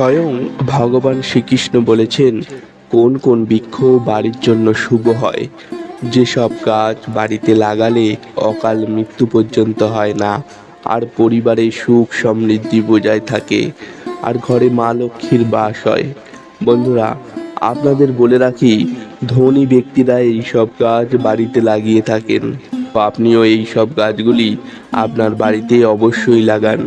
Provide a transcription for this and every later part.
স্বয়ং ভগবান শ্রীকৃষ্ণ বলেছেন, কোন কোন বৃক্ষ বাড়ির জন্য শুভ হয়? যেসব গাছ বাড়িতে লাগালে অকাল মৃত্যু পর্যন্ত হয় না, আর পরিবারে সুখ সমৃদ্ধি বজায় থাকে, আর ঘরে মা লক্ষ্মীর বাস হয়। বন্ধুরা, আপনাদের বলে রাখি, ধনী ব্যক্তিরা এই সব গাছ বাড়িতে লাগিয়ে থাকেন। আপনিও এই সব গাছগুলি আপনার বাড়িতে অবশ্যই লাগান।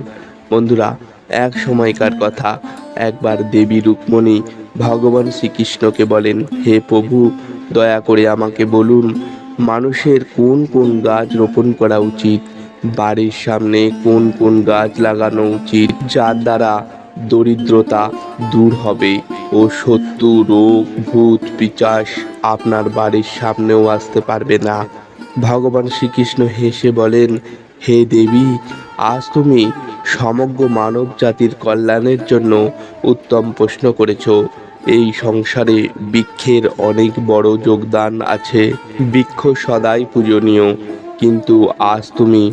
বন্ধুরা এক সময়কার কথা। একবার দেবী রুক্মণী ভগবান শ্রীকৃষ্ণকে বলেন, হে প্রভু, দয়া করে আমাকে বলুন, মানুষের কোন কোন গাছ রোপণ করা উচিত? বাড়ির সামনে কোন কোন গাছ লাগানো উচিত? যার দ্বারা দরিদ্রতা দূর হবে ও শত্রু, রোগ, ভূত, পিচাস আপনার বাড়ির সামনেও আসতে পারবে না। ভগবান শ্রীকৃষ্ণ হেসে বলেন, হে দেবী, আজ তুমি সমগ্র মানব জাতির কল্যাণের জন্য উত্তম প্রশ্ন করেছ। এই সংসারে বৃক্ষের অনেক বড় যোগদান আছে। বৃক্ষ সদাই পূজনীয়, কিন্তু আজ তুমি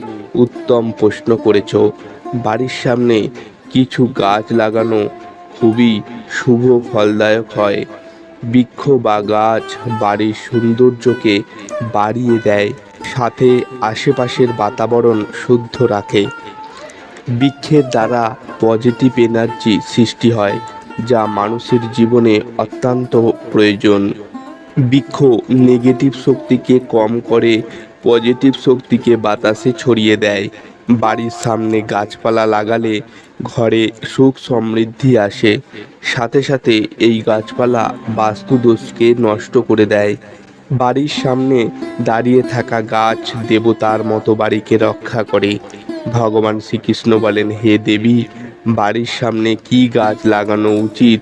উত্তম প্রশ্ন করেছ। বাড়ির সামনে কিছু গাছ লাগানো খুবই শুভ ফলদায়ক হয়। বৃক্ষ বা গাছ বাড়ির সৌন্দর্যকে বাড়িয়ে দেয়, সাথে আশেপাশের বাতাবরণ শুদ্ধ রাখে। বৃক্ষের দ্বারা পজিটিভ এনার্জি সৃষ্টি হয়, যা মানুষের জীবনে অত্যন্ত প্রয়োজন। বৃক্ষ নেগেটিভ শক্তিকে কম করে পজিটিভ শক্তিকে বাতাসে ছড়িয়ে দেয়। বাড়ির সামনে গাছপালা লাগালে ঘরে সুখ সমৃদ্ধি আসে। সাথে সাথে এই গাছপালা বাস্তুদোষকে নষ্ট করে দেয়। বাড়ির সামনে দাঁড়িয়ে থাকা গাছ দেবতার মতো বাড়িকে রক্ষা করে। ভগবান শ্রীকৃষ্ণ বলেন, হে দেবী, বাড়ির সামনে কি গাছ লাগানো উচিত?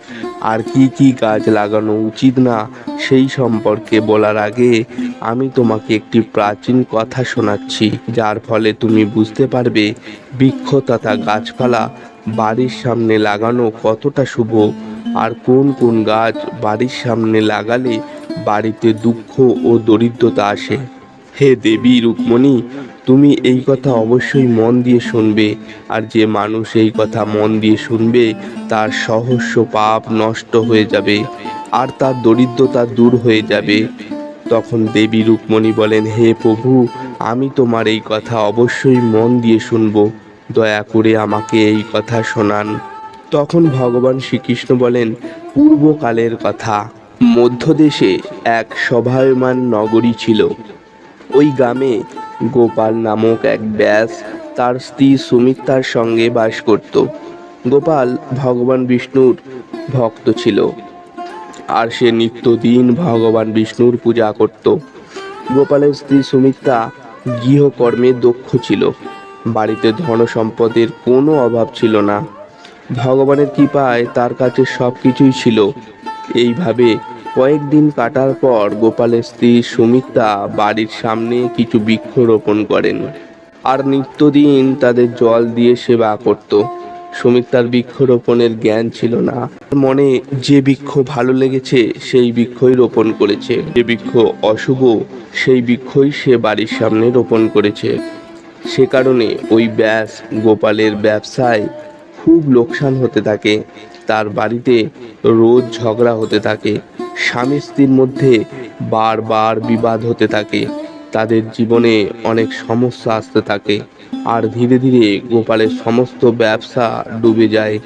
আর কি কি গাছ লাগানো উচিত না? সেই সম্পর্কে বলার আগে আমি তোমাকে একটি প্রাচীন কথা শোনাচ্ছি, যার ফলে তুমি বুঝতে পারবে বৃক্ষ তথা গাছপালা বাড়ির সামনে লাগানো কতটা শুভ, আর কোন কোন গাছ বাড়ির সামনে লাগালে বাড়িতে দুঃখ ও দরিদ্রতা আসে। হে দেবী রুক্মণী তুমি এই কথা অবশ্যই মন দিয়ে শুনবে, আর যে মানুষ এই কথা মন দিয়ে শুনবে, তার সহস্য পাপ নষ্ট হয়ে যাবে, আর তার দরিদ্রতা দূর হয়ে যাবে। তখন দেবী রুক্মণী বলেন, হে প্রভু, আমি তোমার এই কথা অবশ্যই মন দিয়ে শুনব। দয়া করে আমাকে এই কথা শোনান। তখন ভগবান শ্রীকৃষ্ণ বলেন, পূর্বকালের কথা। মধ্যদেশে এক সভায়মান নগরী ছিল। ওই গ্রামে গোপাল নামক এক ব্যাস তার স্ত্রী সুমিত্রার সঙ্গে বাস করত। গোপাল ভগবান বিষ্ণুর ভক্ত ছিল আর সে নিত্যদিন ভগবান বিষ্ণুর পূজা করত। গোপালের স্ত্রী সুমিত্রা গৃহকর্মে দক্ষ ছিল, বাড়িতে ধন সম্পদের কোনো অভাব ছিল না। ভগবানের কৃপায় তার কাছে সব কিছুই ছিল। এইভাবে কয়েকদিন কাটার পর গোপালের স্ত্রী সুমিত্রা বাড়ির সামনে কিছু বৃক্ষ রোপণ করেন আর নিত্যদিন তাদের জল দিয়ে সেবা করত। সুমিত্রার বৃক্ষরোপণের জ্ঞান ছিল না। মনে যে বৃক্ষ ভালো লেগেছে, সেই বৃক্ষই রোপণ করেছে। যে বৃক্ষ অশুভ, সেই বৃক্ষই সে বাড়ির সামনে রোপণ করেছে। সে কারণে ওই ব্যাস গোপালের ব্যবসায় খুব লোকসান হতে থাকে। তার বাড়িতে রোজ ঝগড়া হতে থাকে। স্বামী স্ত্রীর মধ্যে বারবার বিবাদ হতে থাকে। তাদের জীবনে অনেক সমস্যা আসতে থাকে আর ধীরে ধীরে গোপালের সমস্ত ব্যবসা ডুবে যায়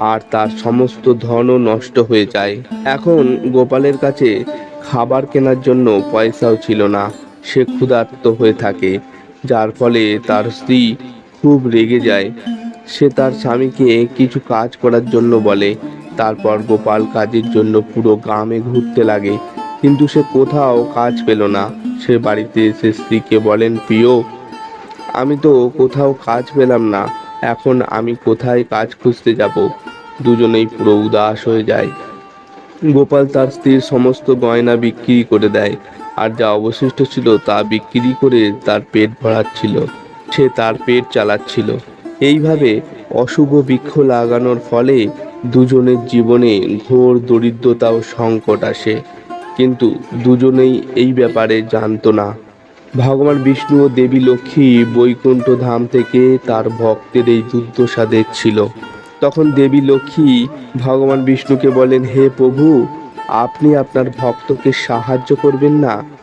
আর তার সমস্ত ধনও নষ্ট হয়ে যায়। এখন গোপালের কাছে খাবার কেনার জন্য পয়সাও ছিল না। সে ক্ষুধার্ত হয়ে থাকে, যার ফলে তার স্ত্রী খুব রেগে যায়। সে তার স্বামীকে কিছু কাজ করার জন্য বলে তারপর গোপাল কাজের জন্য পুরো গ্রামে ঘুরতে লাগে। কিন্তু সে কোথাও কাজ পেল না। সে বাড়িতে এসে স্ত্রীকে বলেন, প্রিয়, আমি তো কোথাও কাজ পেলাম না। এখন আমি কোথায় কাজ খুঁজতে যাব? দুজনেই পুরো উদাস হয়ে যায়। গোপাল তার স্ত্রীর সমস্ত গয়না বিক্রি করে দেয়। আর যা অবশিষ্ট ছিল তা বিক্রি করে তার পেট ভরাচ্ছিল। সে তার পেট চালাচ্ছিল। এইভাবে অশুভ বৃক্ষ লাগানোর ফলে দুজনের জীবনে ঘোর দরিদ্রতা ও সংকট আসে। কিন্তু দুজনেই এই ব্যাপারে জানতো না। ভগবান বিষ্ণু ও দেবী লক্ষ্মী বৈকুণ্ঠ ধাম থেকে তার ভক্তের এই দুর্দশা দেখছিল। তখন দেবী লক্ষ্মী ভগবান বিষ্ণুকে বলেন, হে প্রভু, আপনি আপনার ভক্তকে সাহায্য করবেন না?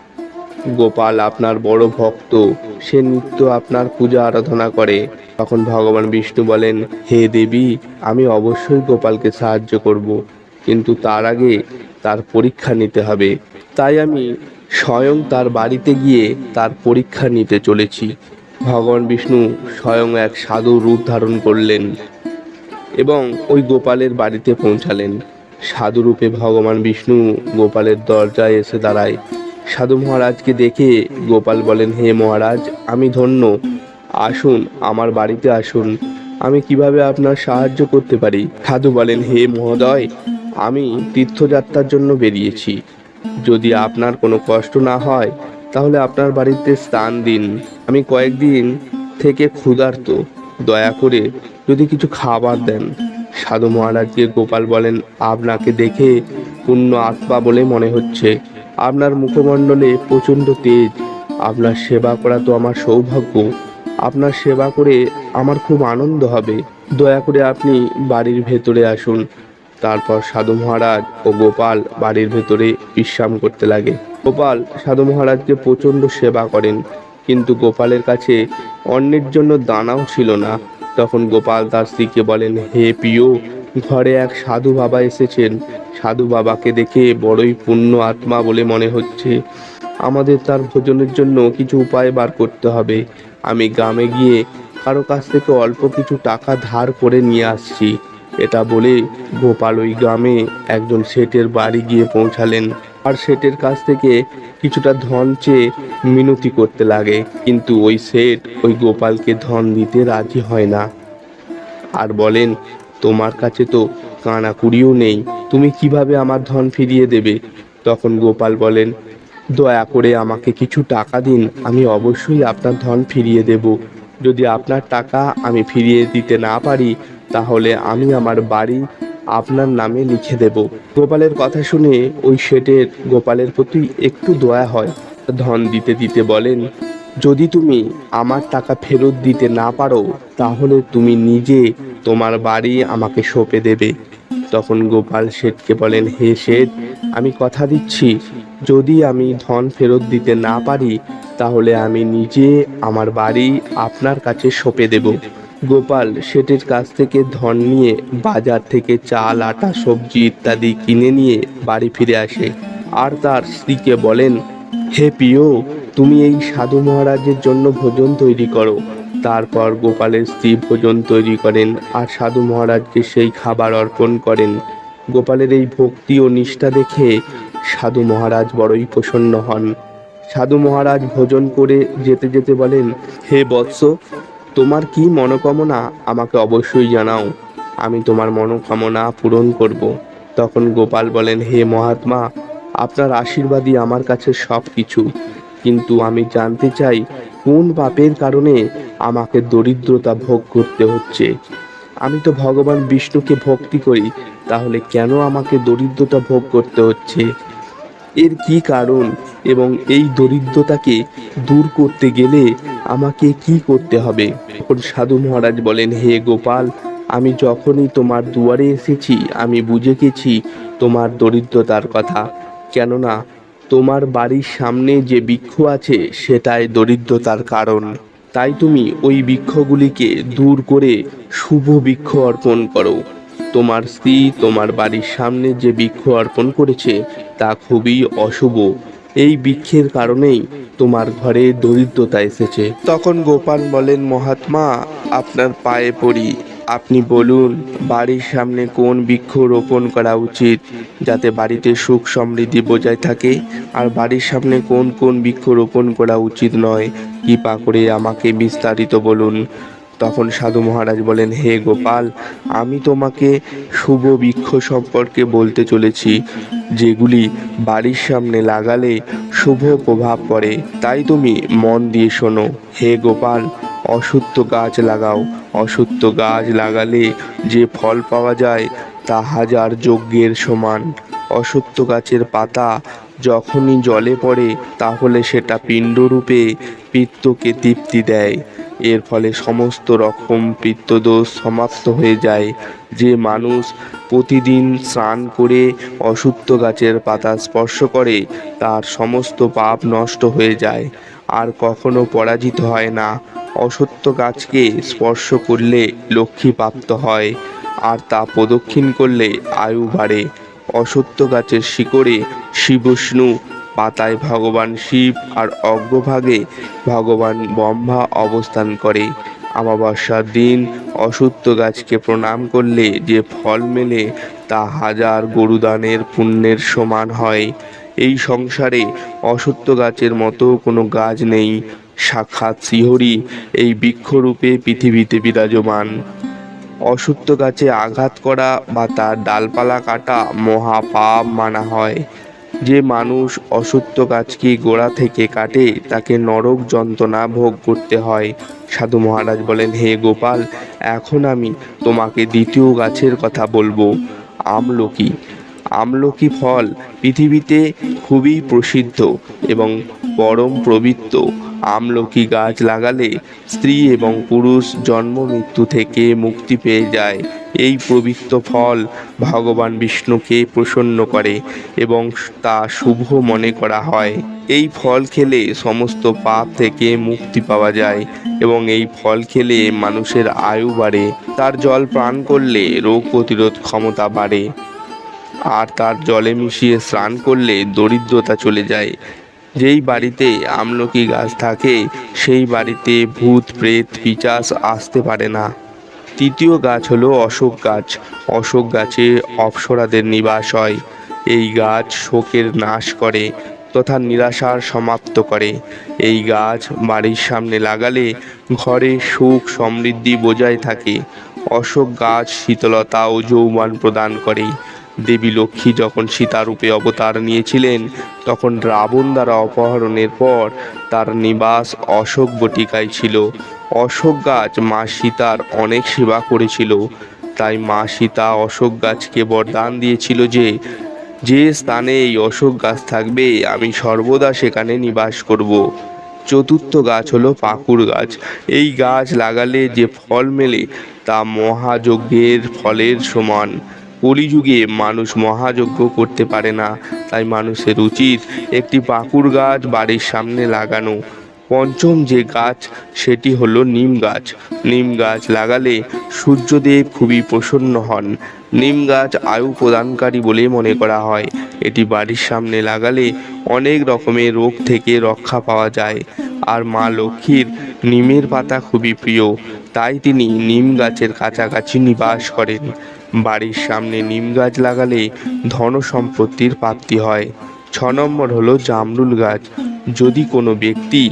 গোপাল আপনার বড় ভক্ত। সে নিত্য আপনার পূজা আরাধনা করে। তখন ভগবান বিষ্ণু বলেন, হে দেবী, আমি অবশ্যই গোপালকে সাহায্য করব। কিন্তু তার আগে তার পরীক্ষা নিতে হবে। তাই আমি স্বয়ং তার বাড়িতে গিয়ে তার পরীক্ষা নিতে চলেছি। ভগবান বিষ্ণু স্বয়ং এক সাধু রূপ ধারণ করলেন এবং ওই গোপালের বাড়িতে পৌঁছালেন। সাধুরূপে ভগবান বিষ্ণু গোপালের দরজায় এসে দাঁড়ায়। সাধু মহারাজকে দেখে গোপাল বলেন, হে মহারাজ, আমি ধন্য। আসুন, আমার বাড়িতে আসুন। আমি কীভাবে আপনার সাহায্য করতে পারি? সাধু বলেন, হে মহোদয়, আমি তীর্থযাত্রার জন্য বেরিয়েছি। যদি আপনার কোনো কষ্ট না হয়, তাহলে আপনার বাড়িতে স্থান দিন। আমি কয়েকদিন থেকে ক্ষুধার্ত। দয়া করে যদি কিছু খাবার দেন। সাধু মহারাজকে গোপাল বলেন, আপনাকে দেখে পূর্ণ আত্মা বলে মনে হচ্ছে। আপনার মুখমণ্ডলে প্রচণ্ড তেজ। আপনার সেবা করা তো আমার সৌভাগ্য। আপনার সেবা করে আমার খুব আনন্দ হবে। দয়া করে আপনি বাড়ির ভেতরে আসুন। তারপর সাধু মহারাজ ও গোপাল বাড়ির ভেতরে বিশ্রাম করতে লাগে। গোপাল সাধু মহারাজকে প্রচণ্ড সেবা করেন। কিন্তু গোপালের কাছে অন্যের জন্য দানাও ছিল না। তখন গোপাল তার স্ত্রীকে বলেন, হে প্রিয় ঘরে এক সাধু বাবা এসেছেন। সাধু বাবাকে দেখে বড়ই পুণ্য আত্মা বলে মনে হচ্ছে। আমাদের তার ভোজনের জন্য কিছু উপায় বার করতে হবে। আমি গ্রামে গিয়ে কারও কাছ থেকে অল্প কিছু টাকা ধার করে নিয়ে আসছি। এটা বলে গোপাল ওই গ্রামে একজন শেঠের বাড়ি গিয়ে পৌঁছালেন। আর শেঠের কাছ থেকে কিছুটা ধন চেয়ে মিনতি করতে লাগে। কিন্তু ওই শেঠ ওই গোপালকে ধন দিতে রাজি হয় না। আর বলেন তোমার কাছে তো কানা কুড়িও নেই। তুমি কীভাবে আমার ধন ফিরিয়ে দেবে? তখন গোপাল বলেন, দয়া করে আমাকে কিছু টাকা দিন, আমি অবশ্যই আপনার ধন ফিরিয়ে দেব। যদি আপনার টাকা আমি ফিরিয়ে দিতে না পারি, তাহলে আমি আমার বাড়ি আপনার নামে লিখে দেব। গোপালের কথা শুনে ওই শেঠের গোপালের প্রতি একটু দয়া হয়। ধন দিতে দিতে বলেন, যদি তুমি আমার টাকা ফেরত দিতে না পারো, তাহলে তুমি নিজে তোমার বাড়ি আমাকে সঁপে দেবে। তখন গোপাল শেঠকে বলেন, হে শেঠ, আমি কথা দিচ্ছি। যদি আমি ধন ফেরত দিতে না পারি, তাহলে আমি নিজে আমার বাড়ি আপনার কাছে সঁপে দেব। গোপাল শেঠের কাছ থেকে ধন নিয়ে বাজার থেকে চাল, আটা, সবজি ইত্যাদি কিনে নিয়ে বাড়ি ফিরে আসে। আর তার স্ত্রীকে বলেন, হে প্রিয়, তুমি এই সাধু মহারাজের জন্য ভোজন তৈরি করো। তারপর গোপালের স্ত্রী ভোজন তৈরি করেন আর সাধু মহারাজকে সেই খাবার অর্পণ করেন। গোপালের এই ভক্তি ও নিষ্ঠা দেখে সাধু মহারাজ বড়ই প্রসন্ন হন। সাধু মহারাজ ভোজন করে যেতে যেতে বলেন, হে বৎস, তোমার কি মনোকামনা আমাকে অবশ্যই জানাও। আমি তোমার মনোকামনা পূরণ করব। তখন গোপাল বলেন, হে মহাত্মা, আপনার আশীর্বাদই আমার কাছে সব কিছু কিন্তু আমি জানতে চাই, কোন পাপের কারণে আমাকে দরিদ্রতা ভোগ করতে হচ্ছে। আমি তো ভগবান বিষ্ণুকে ভক্তি করি, তাহলে কেন আমাকে দরিদ্রতা ভোগ করতে হচ্ছে? এর কি কারণ? এবং এই দরিদ্রতাকে দূর করতে গেলে আমাকে কি করতে হবে? তখন সাধু মহারাজ বলেন, হে গোপাল, আমি যখনই তোমার দুয়ারে এসেছি, আমি বুঝে গেছি তোমার দরিদ্রতার কথা। কেননা তোমার বাড়ির সামনে যে বৃক্ষ আছে, সেটাই দরিদ্রতার কারণ। তাই তুমি ওই বৃক্ষগুলিকে দূর করে শুভ বৃক্ষ অর্পণ করো। তোমার স্ত্রী তোমার বাড়ির সামনে যে বৃক্ষ অর্পণ করেছে, তা খুবই অশুভ। এই বৃক্ষের কারণেই তোমার ঘরে দরিদ্রতা এসেছে। তখন গোপাল বলেন, মহাত্মা, আপনার পায়ে পড়ি। আপনি বলুন, বাড়ির সামনে কোন বৃক্ষ রোপণ করা উচিত, যাতে বাড়িতে সুখ সমৃদ্ধি বজায় থাকে? আর বাড়ির সামনে কোন কোন বৃক্ষ রোপণ করা উচিত নয়? কৃপা করে আমাকে বিস্তারিত বলুন। তখন সাধু মহারাজ বলেন, হে গোপাল, আমি তোমাকে শুভ বৃক্ষ সম্পর্কে বলতে চলেছি, যেগুলি বাড়ির সামনে লাগালে শুভ প্রভাব পড়ে। তাই তুমি মন দিয়ে শোনো। হে গোপাল অসত্য গাছ লাগাও। অসত্য গাছ লাগালে যে ফল পাওয়া যায়, তা হাজার যজ্ঞের সমান। অসত্য গাছের পাতা যখনই জলে পড়ে, তাহলে সেটা পিণ্ডরূপে পিত্তকে তৃপ্তি দেয়। এর ফলে সমস্ত রকম পিত্তদোষ সমাপ্ত হয়ে যায়। যে মানুষ প্রতিদিন স্নান করে অশুদ্ধ গাছের পাতা স্পর্শ করে, তার সমস্ত পাপ নষ্ট হয়ে যায়। আর কখনো পরাজিত হয় না। অসত্য গাছকে স্পর্শ করলে লক্ষ্মী প্রাপ্ত হয়, আর তা প্রদক্ষিণ করলে আয়ু বাড়ে। অসত্য গাছের শিকড়ে শিবষ্ণু পাতায় ভগবান শিব, আর অগ্রভাগে ভগবান ব্রহ্মা অবস্থান করে। অমাবস্যার দিন অসত্য গাছকে প্রণাম করলে যে ফল মেলে, তা হাজার গরুদানের পুণ্যের সমান হয়। এই সংসারে অসত্য গাছের মতো কোনো গাছ নেই। সাক্ষাৎ শ্রীহরি এই বৃক্ষরূপে পৃথিবীতে বিরাজমান। অসত্য গাছে আঘাত করা বা তার ডালপালা কাটা মহা পাপ মানা হয়। যে মানুষ অসত্য গাছকে গোড়া থেকে কাটে, তাকে নরক যন্ত্রণা ভোগ করতে হয়। সাধু মহারাজ বলেন, হে গোপাল, এখন আমি তোমাকে দ্বিতীয় গাছের কথা বলব, আমলকি। আমলকি ফল পৃথিবীতে খুবই প্রসিদ্ধ এবং পরম পবিত্র। আমলকি গাছ লাগালে স্ত্রী এবং পুরুষ জন্ম মৃত্যু থেকে মুক্তি পেয়ে যায়। এই পবিত্র ফল ভগবান বিষ্ণুকে প্রসন্ন করে এবং তা শুভ মনে করা হয়। এই ফল খেলে সমস্ত পাপ থেকে মুক্তি পাওয়া যায় এবং এই ফল খেলে মানুষের আয়ু বাড়ে। তার জল পান করলে রোগ প্রতিরোধ ক্ষমতা বাড়ে। আর তার জলে মিশিয়ে স্নান করলে দরিদ্রতা চলে যায় যেই বাড়িতে আমলকি গাছ থাকে, সেই বাড়িতে ভূত, প্রেত, পিচাস আসতে পারে না। তৃতীয় গাছ হলো অশোক গাছ। অশোক গাছে অপ্সরাদের নিবাস হয়। এই গাছ শোকের নাশ করে তথা নিরাশার সমাপ্ত করে। এই গাছ বাড়ির সামনে লাগালে ঘরে সুখ সমৃদ্ধি বজায় থাকে। অশোক গাছ শীতলতা ও যৌবন প্রদান করে। দেবী লক্ষ্মী যখন সীতারূপে অবতার নিয়েছিলেন, তখন রাবণ দ্বারা অপহরণের পর তার নিবাস অশোক বটিকায় ছিল। অশোক গাছ মা সীতার অনেক সেবা করেছিল। তাই মা সীতা অশোক গাছকে বরদান দিয়েছিল যে যে স্থানে এই অশোক গাছ থাকবে, আমি সর্বদা সেখানে নিবাস করব। চতুর্থ গাছ হলো পাকুড় গাছ। এই গাছ লাগালে যে ফল মেলে, তা মহাযজ্ঞের ফলের সমান। কলিযুগে মানুষ মহাযজ্ঞ করতে পারে না। তাই মানুষের উচিত একটি পাকুড় গাছ বাড়ির সামনে লাগানো। পঞ্চম যে গাছ, সেটি হলো নিম গাছ। নিম গাছ লাগালে সূর্যদেব খুবই প্রসন্ন হন। নিম গাছ আয়ু প্রদানকারী বলে মনে করা হয়। এটি বাড়ির সামনে লাগালে অনেক রকমের রোগ থেকে রক্ষা পাওয়া যায়। আর মা লক্ষ্মীর নিমের পাতা খুবই প্রিয়। তাই তিনি নিম গাছের কাছাকাছি নিবাস করেন। বাড়ির সামনে নিম গাছ লাগালে ধন সম্পত্তির প্রাপ্তি হয়। ছ নম্বর হলো জামরুল গাছ। যদি কোনো ব্যক্তি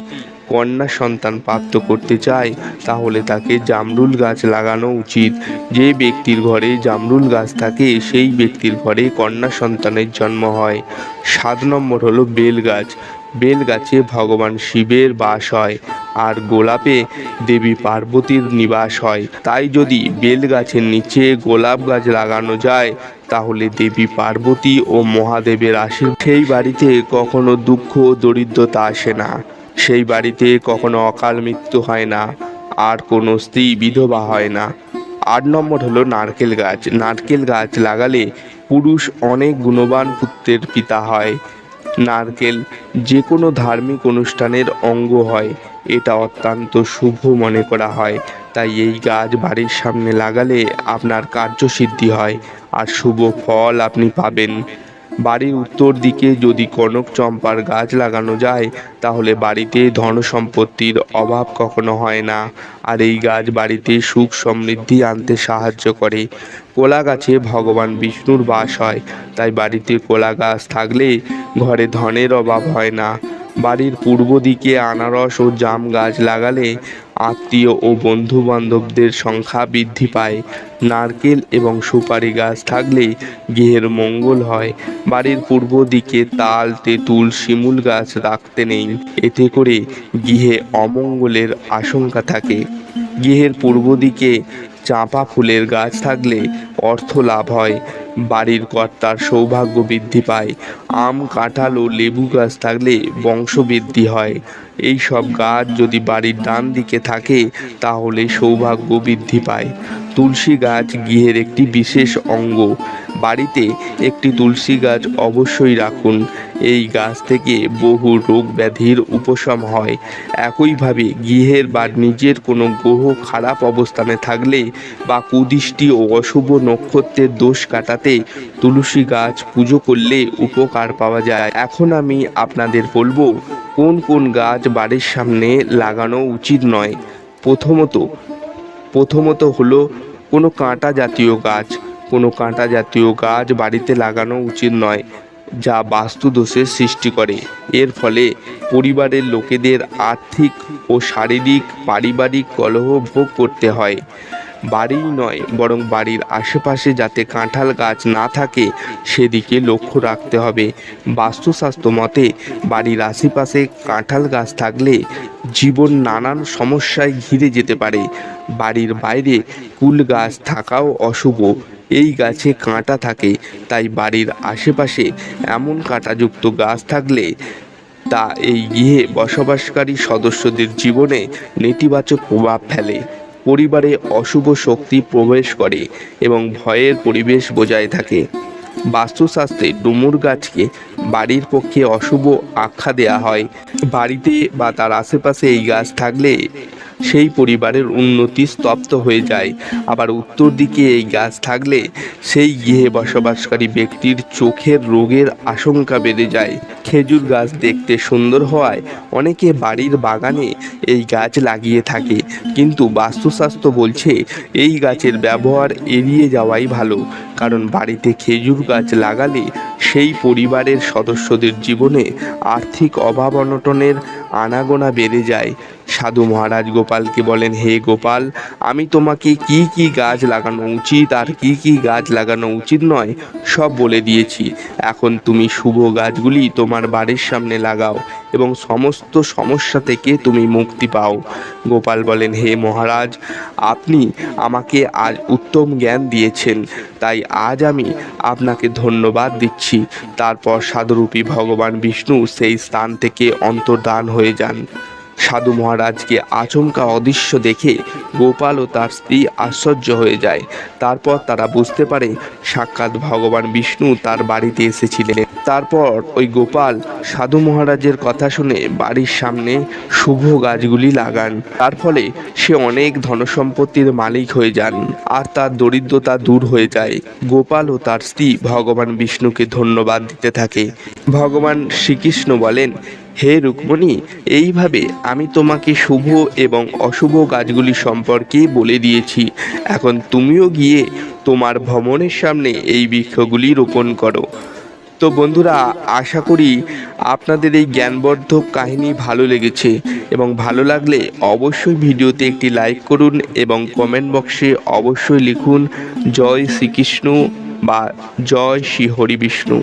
কন্যা সন্তান প্রাপ্ত করতে চায়, তাহলে তাকে জামরুল গাছ লাগানো উচিত। যে ব্যক্তির ঘরে জামরুল গাছ থাকে, সেই ব্যক্তির ঘরে কন্যা সন্তানের জন্ম হয়। সাত নম্বর হলো বেল গাছ। বেল গাছে ভগবান শিবের বাস হয় আর গোলাপে দেবী পার্বতীর নিবাস হয়। তাই যদি বেল গাছের নিচে গোলাপ গাছ লাগানো যায়, তাহলে দেবী পার্বতী ও মহাদেবের আশীর্বাদ। সেই বাড়িতে কখনো দুঃখ দরিদ্রতা আসে না। সেই বাড়িতে কখনো অকাল মৃত্যু হয় না। আর কোনো স্ত্রী বিধবা হয় না। আট নম্বর হলো নারকেল গাছ। নারকেল গাছ লাগালে পুরুষ অনেক গুণবান পুত্রের পিতা হয়। নারকেল যে কোনো ধার্মিক অনুষ্ঠানের অঙ্গ হয়। এটা অত্যন্ত শুভ মনে করা হয়। তাই এই গাছ বাড়ির সামনে লাগালে আপনার কার্যসিদ্ধি হয় আর শুভ ফল আপনি পাবেন। বাড়ির উত্তর দিকে যদি কনক চম্পার গাছ লাগানো যায়, তাহলে বাড়িতে ধন সম্পত্তির অভাব কখনো হয় না। আর এই গাছ বাড়িতে সুখ সমৃদ্ধি আনতে সাহায্য করে। কোলা গাছে ভগবান বিষ্ণুর বাস হয়। তাই বাড়িতে কোলা গাছ থাকলে ঘরে ধনের অভাব হয় না। বাড়ির পূর্ব দিকে আনারস ও জাম গাছ লাগালে আত্মীয় ও বন্ধু বান্ধবদের সংখ্যা বৃদ্ধি পায়। নারকেল এবং সুপারি গাছ থাকলে গৃহের মঙ্গল হয়। বাড়ির পূর্ব দিকে তাল, তেঁতুল, শিমুল গাছ রাখতে নেই। এতে করে গৃহে অমঙ্গলের আশঙ্কা থাকে। গৃহের পূর্ব দিকে চাঁপা ফুলের গাছ থাকলে অর্থ লাভ হয়। বাড়ির কর্তার সৌভাগ্য বৃদ্ধি পায়। আম, কাঁঠাল ও লেবু গাছ থাকলে বংশ বৃদ্ধি হয়। এই সব গাছ যদি বাড়ির ডান দিকে থাকে, তাহলে সৌভাগ্য বৃদ্ধি পায়। তুলসী গাছ গৃহের একটি বিশেষ অঙ্গ। বাড়িতে একটি তুলসী গাছ অবশ্যই রাখুন। এই গাছ থেকে বহু রোগ ব্যাধির উপশম হয়। একইভাবে গৃহের বা নিজের কোনো গ্রহ খারাপ অবস্থানে থাকলে বা কুদৃষ্টি ও অশুভ নক্ষত্রের দোষ কাটাতে তুলসী গাছ পুজো করলে উপকার পাওয়া যায়। এখন আমি আপনাদের বলব, কোন কোন গাছ বাড়ির সামনে লাগানো উচিত নয়। প্রথমত প্রথমত হলো কোনো কাঁটা জাতীয় গাছ, কোনো কাঁটা জাতীয় গাছ বাড়িতে লাগানো উচিত নয়, যা বাস্তু দোষের সৃষ্টি করে। এর ফলে পরিবারের লোকেদের আর্থিক ও শারীরিক, পারিবারিক কলহ ভোগ করতে হয়। বাড়িই নয়, বরং বাড়ির আশেপাশে যাতে কাঁঠাল গাছ না থাকে, সেদিকে লক্ষ্য রাখতে হবে। বাস্তুশাস্ত্র মতে, বাড়ির আশেপাশে কাঁঠাল গাছ থাকলে জীবন নানান সমস্যায় ঘিরে যেতে পারে। বাড়ির বাইরে কুল গাছ থাকাও অশুভ। এই গাছে কাঁটা থাকে, তাই বাড়ির আশেপাশে এমন কাঁটাযুক্ত গাছ থাকলে তা এই গৃহে বসবাসকারী সদস্যদের জীবনে নেতিবাচক প্রভাব ফেলে। পরিবারে অশুভ শক্তি প্রবেশ করে এবং ভয়ের পরিবেশ বজায় থাকে। বাস্তুশাস্ত্রে ডুমুর গাছকে বাড়ির পক্ষে অশুভ আখ্যা দেয়া হয়। বাড়িতে বা তার আশেপাশে এই গাছ থাকলে সেই পরিবারের উন্নতি স্তব্ধ হয়ে যায়। আবার উত্তর দিকে এই গাছ থাকলে সেই গৃহে বসবাসকারী ব্যক্তির চোখের রোগের আশঙ্কা বেড়ে যায়। খেজুর গাছ দেখতে সুন্দর হওয়ায় অনেকে বাড়ির বাগানে এই গাছ লাগিয়ে থাকে। কিন্তু বাস্তুশাস্ত্র বলছে এই গাছের ব্যবহার এড়িয়ে যাওয়াই ভালো। কারণ বাড়িতে খেজুর গাছ লাগালে সেই পরিবারের সদস্যদের জীবনে আর্থিক অভাব অনটনের আনাগোনা বেড়ে যায়। সাধু মহারাজ গোপালকে বলেন, হে গোপাল, আমি তোমাকে কি কি গাছ লাগানো উচিত আর কি কি গাছ লাগানো উচিত নয়, সব বলে দিয়েছি। এখন তুমি শুভ গাছগুলি তোমার বাড়ির সামনে লাগাও এবং সমস্ত সমস্যা থেকে তুমি মুক্তি পাও। গোপাল বলেন, হে মহারাজ, আপনি আমাকে আজ উত্তম জ্ঞান দিয়েছেন, তাই আজ আমি আপনাকে ধন্যবাদ দিচ্ছি। তারপর সাধুরূপী ভগবান বিষ্ণু সেই স্থান থেকে অন্তর্ধান হয়ে যান। সাধু মহারাজকে আচমকা অদৃশ্য দেখে গোপাল ও তার স্ত্রী আশ্চর্য হয়ে যায়। তারপর তারা বুঝতে পারে সাক্ষাৎ ভগবান বিষ্ণু তার বাড়িতে এসেছিলেন। তারপর ওই গোপাল সাধু মহারাজের কথা শুনে বাড়ির সামনে শুভ গাছগুলি লাগান। তার ফলে সে অনেক ধনসম্পত্তির মালিক হয়ে যান আর তার দরিদ্রতা দূর হয়ে যায়। গোপাল ও তার স্ত্রী ভগবান বিষ্ণুকে ধন্যবাদ দিতে থাকে। ভগবান শ্রীকৃষ্ণ বলেন হে রুক্মণী, এইভাবে আমি তোমাকে শুভ এবং অশুভ গাছগুলি সম্পর্কে বলে দিয়েছি। এখন তুমিও গিয়ে তোমার ভ্রমণের সামনে এই বৃক্ষগুলি রোপণ করো। তো বন্ধুরা, আশা করি আপনাদের এই জ্ঞানবর্ধক কাহিনী ভালো লেগেছে এবং ভালো লাগলে অবশ্যই ভিডিওতে একটি লাইক করুন এবং কমেন্ট বক্সে অবশ্যই লিখুন, জয় শ্রীকৃষ্ণ বা জয় শ্রী হরি বিষ্ণু